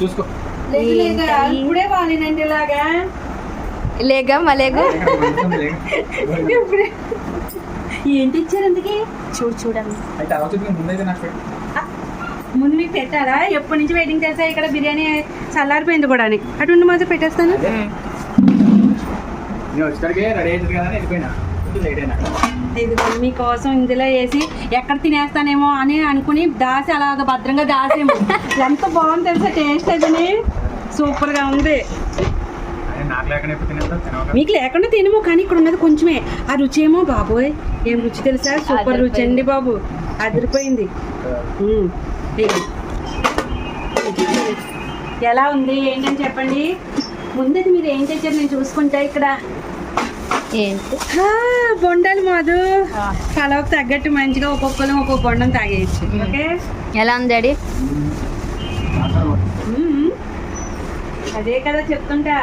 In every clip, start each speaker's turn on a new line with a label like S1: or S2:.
S1: చూసుకో.
S2: ఇప్పుడే వాడినండి ఇలాగా
S3: లేగమ్మా లేగు?
S2: ఇప్పుడే. ఏంటి ఇచ్చారు అందుకే?
S3: చూడు
S1: పెట్టు.
S2: ముందు మీకు పెట్టారా ఎప్పటి నుంచి వెయిటింగ్ చేసా ఇక్కడ బిర్యానీ చల్లారిపోయింది కూడా అటువంటి మాత్రం పెట్టేస్తాను. ఇదిగో మీకోసం ఇందులో వేసి ఎక్కడ తినేస్తానేమో అని అనుకుని దాసి అలాగ భద్రంగా దాసేమో. ఎంత బాగుంది తెలుసా? టేస్ట్ అదని. సూపర్గా ఉంది
S1: అదే తినేస్తా? తినవగా
S2: మీకు లేకుండా తినము కానీ ఇక్కడ ఉన్నది కొంచెమే. ఆ రుచి ఏమో బాబోయ్. ఏం రుచి తెలుసా? సూపర్ రుచి అండి బాబు. అదిరిపోయింది. ఎలా ఉంది? ఏంటని చెప్పండి. ముందది మీరు ఏం తెచ్చారు నేను చూసుకుంటా ఇక్కడ. బొండాలు మాదు కలవకు తగ్గట్టు మంచిగా ఒక్కొక్కరు ఒక్కొక్క బొండం తాగేయచ్చు. ఓకే?
S3: ఎలా ఉంది డాడీ.
S2: అదే కదా చెప్తుంటా.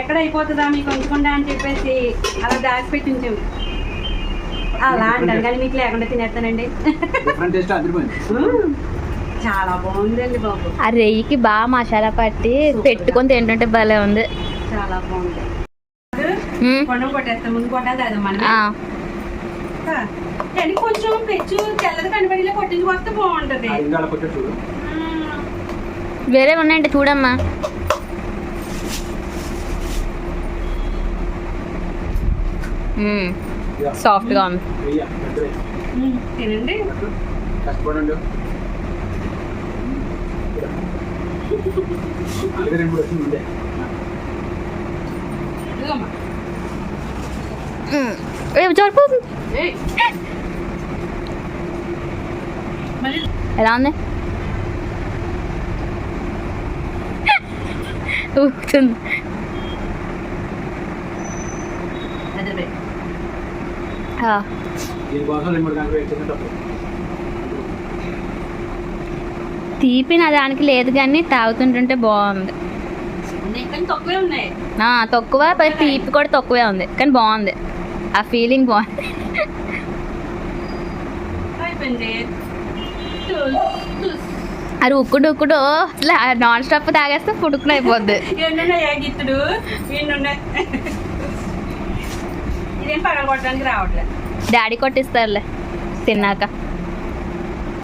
S2: ఎక్కడ అయిపోతుందా మీకు ఉంచకుండా అని చెప్పేసి అలా దాచిపెట్టి ఉంచాం అలా అంటాను కానీ మీకు లేకుండా తినేస్తానండి. చాలా బాగుందండి బాబు.
S3: ఆ రెయ్యికి బాగా మసాలా పట్టి పెట్టుకొని తింటుంటే భలే ఉంది.
S2: చాలా బాగుంది. కొండం కొట్టేస్తాం ముందు కొట్టాలి మనం కానీ కొంచెం పెచ్చు తెల్లది కనబడిలో కొట్టించి వస్తే బాగుంటది. మ్మ్.
S3: వేరే ఉన్నాయండి చూడమ్మా. మ్మ్.
S1: ఇక
S3: సాఫ్ట్గా ఉంది.
S2: తినండి.
S1: కష్టపడండి. రెండు వచ్చింది
S2: మళ్ళీ
S3: ఎలా ఉంది?
S1: తప్పు
S3: తీపి నా దానికి లేదు కానీ తాగుతుంటుంటే బాగుంది.
S2: తక్కువే
S3: తీపి కూడా తక్కువే ఉంది కానీ బాగుంది. ఆ ఫీలింగ్ బాగుంది. అది ఉక్కుడు ఉక్కుడు నాన్ స్టాప్ తాగేస్తే పుడుకుని అయిపోద్ది.
S2: గిత్తుడు ఇదేం రావట్లేదు.
S3: డాడీ కొట్టిస్తారులే. తిన్నాక.